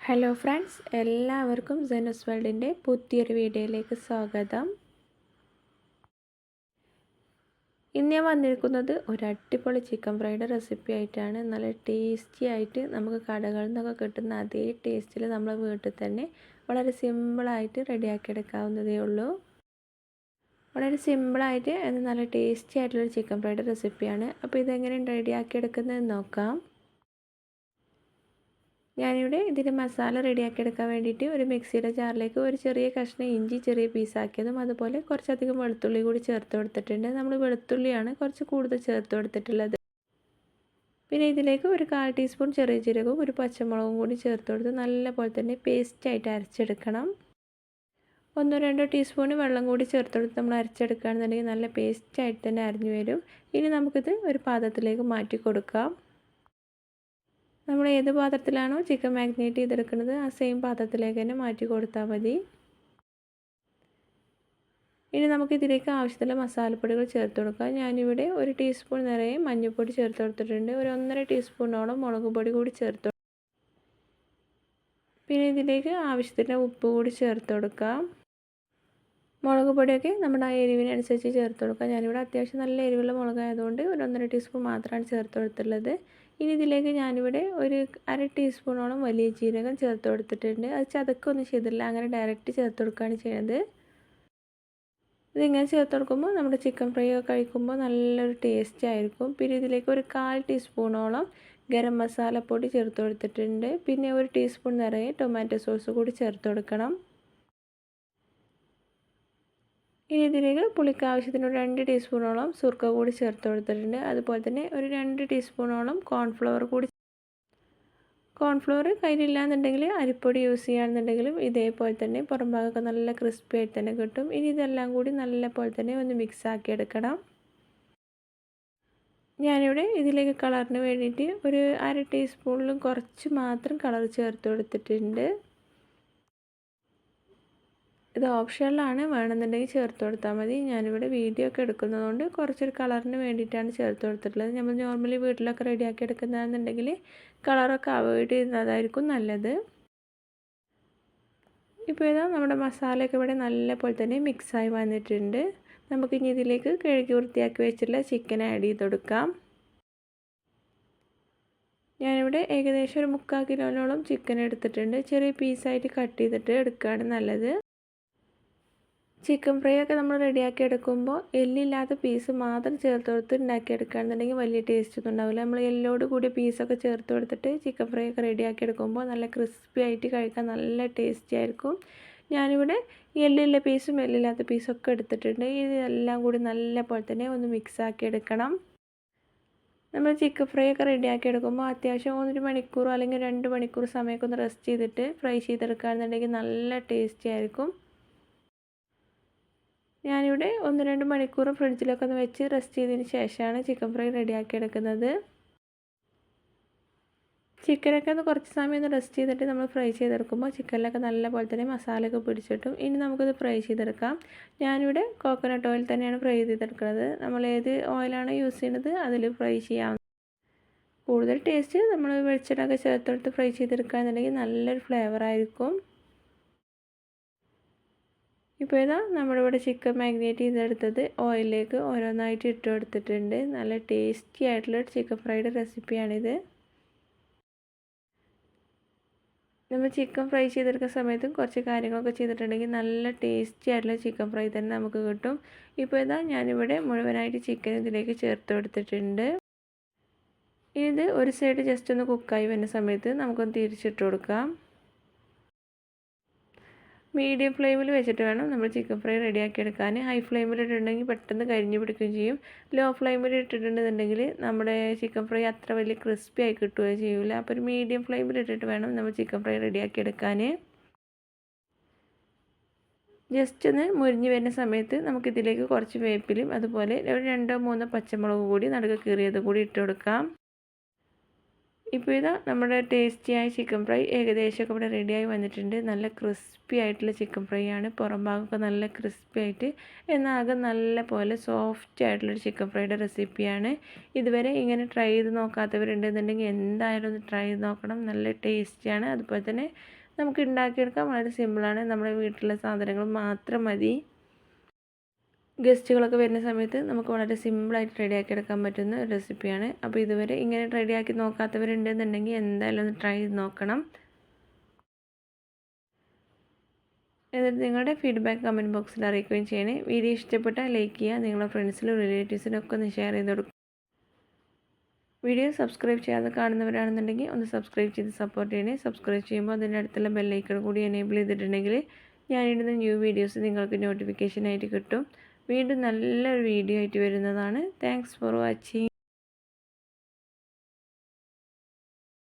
Hello friends എല്ലാവർക്കും സെനസ് വേൾഡിന്റെ പുതിയൊരു വീഡിയോയിലേക്ക് സ്വാഗതം. ഇന്ന് ഞാൻ വന്നിരിക്കുന്നത് ഒരു അടിപൊളി ചിക്കൻ ഫ്രൈഡ് റെസിപ്പി ആയിട്ടാണ്. നല്ല ടേസ്റ്റി ആയിട്ട് നമുക്ക് കടകളിൽ നിന്നൊക്കെ കിട്ടുന്ന അതേ ടേസ്റ്റിൽ നമ്മൾ വീട്ടിൽ തന്നെ വളരെ സിമ്പിളായിട്ട് റെഡിയാക്കിയെടുക്കാവുന്നതേ ഉള്ളൂ. വളരെ സിമ്പിളായിട്ട് നല്ല ടേസ്റ്റി ആയിട്ടുള്ളൊരു ചിക്കൻ ഫ്രൈഡ് റെസിപ്പിയാണ് അപ്പോൾ ഇതെങ്ങനെയാണ് റെഡിയാക്കിയെടുക്കുന്നതെന്ന് നോക്കാം. ഞാനിവിടെ ഇതിന്റെ മസാല റെഡിയാക്കി എടുക്കാൻ വേണ്ടിയിട്ട് ഒരു മിക്സിയുടെ ജാറിലേക്ക് ഒരു ചെറിയ കഷ്ണം ഇഞ്ചി ചെറിയ പീസാക്കിയതും അതുപോലെ കുറച്ചധികം വെളുത്തുള്ളി കൂടി ചേർത്ത് കൊടുത്തിട്ടുണ്ട്. നമ്മൾ വെളുത്തുള്ളിയാണ് കുറച്ച് കൂടുതൽ ചേർത്ത് കൊടുത്തിട്ടുള്ളത്. പിന്നെ ഇതിലേക്ക് ഒരു കാൽ ടീസ്പൂൺ ചെറിയ ജീരകവും ഒരു പച്ചമുളകും കൂടി ചേർത്ത് കൊടുത്ത് നല്ലപോലെ തന്നെ പേസ്റ്റായിട്ട് അരച്ചെടുക്കണം. ഒന്നോ രണ്ടോ ടീസ്പൂൺ വെള്ളം കൂടി ചേർത്ത് കൊടുത്ത് നമ്മൾ അരച്ചെടുക്കുകയാണെന്നുണ്ടെങ്കിൽ നല്ല പേസ്റ്റായിട്ട് തന്നെ അരിഞ്ഞു വരും. ഇനി നമുക്കിത് ഒരു പാത്രത്തിലേക്ക് മാറ്റി കൊടുക്കാം. നമ്മൾ ഏത് പാത്രത്തിലാണോ ചിക്കൻ മാഗ്നേറ്റ് ചെയ്തെടുക്കുന്നത് ആ സെയിം പാത്രത്തിലേക്ക് തന്നെ മാറ്റി കൊടുത്താൽ മതി. ഇനി നമുക്ക് ഇതിലേക്ക് ആവശ്യത്തിലുള്ള മസാലപ്പൊടികൾ ചേർത്ത് കൊടുക്കാം. ഞാനിവിടെ ഒരു ടീസ്പൂൺ നിറയെ മഞ്ഞൾപ്പൊടി ചേർത്ത് കൊടുത്തിട്ടുണ്ട്. ഒരു ഒന്നര ടീസ്പൂണോളം മുളക് പൊടി കൂടി ചേർത്ത് പിന്നെ ഇതിലേക്ക് ആവശ്യത്തിന്റെ ഉപ്പ് കൂടി ചേർത്ത് കൊടുക്കാം. മുളക് പൊടിയൊക്കെ നമ്മുടെ ആ എരിവിനനുസരിച്ച് ചേർത്ത് കൊടുക്കുക. ഞാനിവിടെ അത്യാവശ്യം നല്ല എരിവുള്ള മുളകായതുകൊണ്ട് ഒരു ഒന്നര ടീസ്പൂൺ മാത്രമാണ് ചേർത്ത് കൊടുത്തിട്ടുള്ളത്. ഇനി ഇതിലേക്ക് ഞാനിവിടെ ഒരു അര ടീസ്പൂണോളം വലിയ ജീരകം ചേർത്ത് കൊടുത്തിട്ടുണ്ട്. അത് ചതക്കൊന്നും ചെയ്തിട്ടില്ല അങ്ങനെ ഡയറക്റ്റ് ചേർത്ത് കൊടുക്കുകയാണ് ചെയ്യുന്നത് ഇതിങ്ങനെ ചേർത്ത് കൊടുക്കുമ്പോൾ നമ്മുടെ ചിക്കൻ ഫ്രൈ ഒക്കെ കഴിക്കുമ്പോൾ നല്ലൊരു ടേസ്റ്റ് ആയിരിക്കും. പിന്നെ ഇതിലേക്ക് ഒരു കാൽ ടീസ്പൂണോളം ഗരം മസാലപ്പൊടി ചേർത്ത് കൊടുത്തിട്ടുണ്ട്. പിന്നെ ഒരു ടീസ്പൂൺ നിറയെ ടൊമാറ്റോ സോസ് കൂടി ചേർത്ത് കൊടുക്കണം. ഇനി ഇതിലേക്ക് പുളിക്ക് ആവശ്യത്തിന് ഒരു രണ്ട് ടീസ്പൂണോളം സുർക്ക കൂടി ചേർത്ത് കൊടുത്തിട്ടുണ്ട്. അതുപോലെ തന്നെ ഒരു രണ്ട് ടീസ്പൂണോളം കോൺഫ്ലവർ കൂടി കോൺഫ്ലവർ കയ്യിലില്ലാന്നുണ്ടെങ്കിൽ അരിപ്പൊടി യൂസ് ചെയ്യുകയാണെന്നുണ്ടെങ്കിലും ഇതേപോലെ തന്നെ പുറം ഭാഗമൊക്കെ നല്ല ക്രിസ്പി ആയിട്ട് തന്നെ കിട്ടും. ഇനി ഇതെല്ലാം കൂടി നല്ല പോലെ തന്നെ ഒന്ന് മിക്സ് ആക്കി എടുക്കണം. ഞാനിവിടെ ഇതിലേക്ക് കളറിന് വേണ്ടിയിട്ട് ഒരു അര ടീസ്പൂണിലും കുറച്ച് മാത്രം കളർ ചേർത്ത് കൊടുത്തിട്ടുണ്ട്. ഇത് ഓപ്ഷനിലാണ് വേണമെന്നുണ്ടെങ്കിൽ ചേർത്ത് കൊടുത്താൽ മതി. ഞാനിവിടെ വീഡിയോ ഒക്കെ എടുക്കുന്നതുകൊണ്ട് കുറച്ചൊരു കളറിന് വേണ്ടിയിട്ടാണ് ചേർത്ത് കൊടുത്തിട്ടുള്ളത്. നമ്മൾ നോർമലി വീട്ടിലൊക്കെ റെഡിയാക്കി എടുക്കുന്നതെന്നുണ്ടെങ്കിൽ കളറൊക്കെ അവോയ്ഡ് ചെയ്യുന്നതായിരിക്കും നല്ലത്. ഇപ്പോൾ ഇതാ നമ്മുടെ മസാലയൊക്കെ ഇവിടെ നല്ല പോലെ തന്നെ മിക്സായി വന്നിട്ടുണ്ട്. നമുക്കിനി ഇതിലേക്ക് കഴുകി വൃത്തിയാക്കി വെച്ചിട്ടുള്ള ചിക്കൻ ആഡ് ചെയ്ത് കൊടുക്കാം. ഞാനിവിടെ ഏകദേശം ഒരു മുക്കാൽ കിലോനോളം ചിക്കൻ എടുത്തിട്ടുണ്ട്. ചെറിയ പീസായിട്ട് കട്ട് ചെയ്തിട്ട് എടുക്കുകയാണ് നല്ലത്. ചിക്കൻ ഫ്രൈ ഒക്കെ നമ്മൾ റെഡിയാക്കി എടുക്കുമ്പോൾ എല്ലില്ലാത്ത പീസ് മാത്രം ചേർത്ത് കൊടുത്ത് ഉണ്ടാക്കിയെടുക്കുകയാണെന്നുണ്ടെങ്കിൽ വലിയ ടേസ്റ്റ് ഒന്നും ഉണ്ടാവില്ല. നമ്മൾ എല്ലോട് കൂടി പീസൊക്കെ ചേർത്ത് കൊടുത്തിട്ട് ചിക്കൻ ഫ്രൈ ഒക്കെ റെഡിയാക്കി എടുക്കുമ്പോൾ നല്ല ക്രിസ്പി ആയിട്ട് കഴിക്കാൻ നല്ല ടേസ്റ്റി ആയിരിക്കും. ഞാനിവിടെ എല്ലില്ല പീസും എല്ലില്ലാത്ത പീസും ഒക്കെ എടുത്തിട്ടുണ്ട്. ഇതെല്ലാം കൂടി നല്ല പോലെ തന്നെ ഒന്ന് മിക്സാക്കി എടുക്കണം. നമ്മൾ ചിക്കൻ ഫ്രൈ ഒക്കെ റെഡിയാക്കി എടുക്കുമ്പോൾ അത്യാവശ്യം ഒരു മണിക്കൂറോ അല്ലെങ്കിൽ രണ്ട് മണിക്കൂർ സമയമൊക്കെ ഒന്ന് റെസ്റ്റ് ചെയ്തിട്ട് ഫ്രൈ ചെയ്തെടുക്കുകയാണെന്നുണ്ടെങ്കിൽ നല്ല ടേസ്റ്റി ആയിരിക്കും. ഞാനിവിടെ ഒന്ന് രണ്ട് മണിക്കൂർ ഫ്രിഡ്ജിലൊക്കെ ഒന്ന് വെച്ച് റെസ്റ്റ് ചെയ്തതിന് ശേഷമാണ് ചിക്കൻ ഫ്രൈ റെഡിയാക്കി എടുക്കുന്നത്. ചിക്കനൊക്കെ ഒന്ന് കുറച്ച് സമയം ഒന്ന് റെസ്റ്റ് ചെയ്തിട്ട് നമ്മൾ ഫ്രൈ ചെയ്തെടുക്കുമ്പോൾ ചിക്കനിലൊക്കെ നല്ലപോലെ തന്നെ മസാലയൊക്കെ പിടിച്ചിട്ടും ഇനി നമുക്കിത് ഫ്രൈ ചെയ്തെടുക്കാം. ഞാനിവിടെ കോക്കനട്ട് ഓയിൽ തന്നെയാണ് ഫ്രൈ ചെയ്തെടുക്കുന്നത്. നമ്മൾ ഏത് ഓയിലാണ് യൂസ് ചെയ്യുന്നത് അതിൽ ഫ്രൈ ചെയ്യാം. കൂടുതൽ ടേസ്റ്റ് നമ്മൾ വെളിച്ചെണ്ണൊക്കെ ചേർത്തെടുത്ത് ഫ്രൈ ചെയ്തെടുക്കുകയാണെന്നുണ്ടെങ്കിൽ നല്ലൊരു ഫ്ലേവർ ആയിരിക്കും. ഇപ്പോൾ ഇതാ നമ്മളിവിടെ ചിക്കൻ മാഗ്നേറ്റ് ചെയ്തെടുത്തത് ഓയിലിലേക്ക് ഓരോന്നായിട്ട് ഇട്ട് കൊടുത്തിട്ടുണ്ട്. നല്ല ടേസ്റ്റി ആയിട്ടുള്ള ചിക്കൻ ഫ്രൈഡ് റെസിപ്പിയാണിത് നമ്മൾ ചിക്കൻ ഫ്രൈ ചെയ്തെടുക്കുന്ന സമയത്തും കുറച്ച് കാര്യങ്ങളൊക്കെ ചെയ്തിട്ടുണ്ടെങ്കിൽ നല്ല ടേസ്റ്റി ആയിട്ടുള്ള ചിക്കൻ ഫ്രൈ തന്നെ നമുക്ക് കിട്ടും. ഇപ്പോൾ ഇതാ ഞാനിവിടെ മുഴുവനായിട്ട് ചിക്കൻ ഇതിലേക്ക് ചേർത്ത് കൊടുത്തിട്ടുണ്ട്. ഇത് ഒരു സൈഡ് ജസ്റ്റ് ഒന്ന് കുക്കായി വരുന്ന സമയത്ത് നമുക്കൊന്ന് തിരിച്ചിട്ട് കൊടുക്കാം. മീഡിയം ഫ്ലെയിമിൽ വെച്ചിട്ട് വേണം നമ്മൾ ചിക്കൻ ഫ്രൈ റെഡിയാക്കി എടുക്കാൻ ഹൈ ഫ്ലെയിമിൽ ഇട്ടിട്ടുണ്ടെങ്കിൽ പെട്ടെന്ന് കരിഞ്ഞു പിടിക്കുകയും ചെയ്യും. ലോ ഫ്ലെയിമിൽ ഇട്ടിട്ടുണ്ടെന്നുണ്ടെങ്കിൽ നമ്മുടെ ചിക്കൻ ഫ്രൈ അത്ര വലിയ ക്രിസ്പി ആയി കിട്ടുകയോ ചെയ്യില്ല അപ്പോൾ ഒരു മീഡിയം ഫ്ലെയിമിൽ ഇട്ടിട്ട് വേണം നമ്മൾ ചിക്കൻ ഫ്രൈ റെഡിയാക്കി എടുക്കാൻ ജസ്റ്റ് ഒന്ന് മുരിഞ്ഞ് വരുന്ന സമയത്ത് നമുക്കിതിലേക്ക് കുറച്ച് വേപ്പിലും അതുപോലെ ഒരു രണ്ടോ മൂന്നോ പച്ചമുളക് കൂടി നടുക്ക് കീറിയത് കൂടി ഇട്ട് കൊടുക്കാം. ഇപ്പോൾ ഇതാ നമ്മുടെ ടേസ്റ്റിയായ ചിക്കൻ ഫ്രൈ ഏകദേശമൊക്കെ ഇവിടെ റെഡിയായി വന്നിട്ടുണ്ട്. നല്ല ക്രിസ്പി ആയിട്ടുള്ള ചിക്കൻ ഫ്രൈ ആണ്. പുറം ഭാഗമൊക്കെ നല്ല ക്രിസ്പി ആയിട്ട് എന്നാൽ ആകെ നല്ല പോലെ സോഫ്റ്റ് ആയിട്ടുള്ളൊരു ചിക്കൻ ഫ്രൈയുടെ റെസിപ്പിയാണ് ഇതുവരെ ഇങ്ങനെ ട്രൈ ചെയ്ത് നോക്കാത്തവരുണ്ടെന്നുണ്ടെങ്കിൽ എന്തായാലും ഒന്ന് ട്രൈ ചെയ്ത് നോക്കണം. നല്ല ടേസ്റ്റിയാണ് അതുപോലെ തന്നെ നമുക്ക് ഉണ്ടാക്കിയെടുക്കാൻ വളരെ സിമ്പിളാണ് നമ്മുടെ വീട്ടിലെ സാധനങ്ങൾ മാത്രം മതി. ഗസ്റ്റുകളൊക്കെ വരുന്ന സമയത്ത് നമുക്ക് വളരെ സിമ്പിളായിട്ട് റെഡിയാക്കി എടുക്കാൻ പറ്റുന്ന ഒരു റെസിപ്പിയാണ്. അപ്പോൾ ഇതുവരെ ഇങ്ങനെ റെഡിയാക്കി നോക്കാത്തവരുണ്ടെന്നുണ്ടെങ്കിൽ എന്തായാലും ഒന്ന് ട്രൈ ചെയ്ത് നോക്കണം. എന്നിട്ട് നിങ്ങളുടെ ഫീഡ്ബാക്ക് കമന്റ് ബോക്സിൽ അറിയിക്കുകയും ചെയ്യണേ. വീഡിയോ ഇഷ്ടപ്പെട്ടാൽ ലൈക്ക് ചെയ്യുക നിങ്ങളുടെ ഫ്രണ്ട്സിലും റിലേറ്റീവ്സിനൊക്കെ ഒന്ന് ഷെയർ ചെയ്ത് കൊടുക്കുക. വീഡിയോ സബ്സ്ക്രൈബ് ചെയ്യാതെ കാണുന്നവരാണെന്നുണ്ടെങ്കിൽ ഒന്ന് സബ്സ്ക്രൈബ് ചെയ്ത് സപ്പോർട്ട് ചെയ്യണേ. സബ്സ്ക്രൈബ് ചെയ്യുമ്പോൾ അതിന്റെ അടുത്തുള്ള ബെല്ലൈക്കൺ കൂടി എനേബിൾ ചെയ്തിട്ടുണ്ടെങ്കിൽ ഞാനിടുന്ന ന്യൂ വീഡിയോസ് നിങ്ങൾക്ക് നോട്ടിഫിക്കേഷൻ ആയിട്ട് കിട്ടും. വീണ്ടും നല്ലൊരു വീഡിയോ ആയിട്ട് വരുന്നതാണ്. Thanks for watching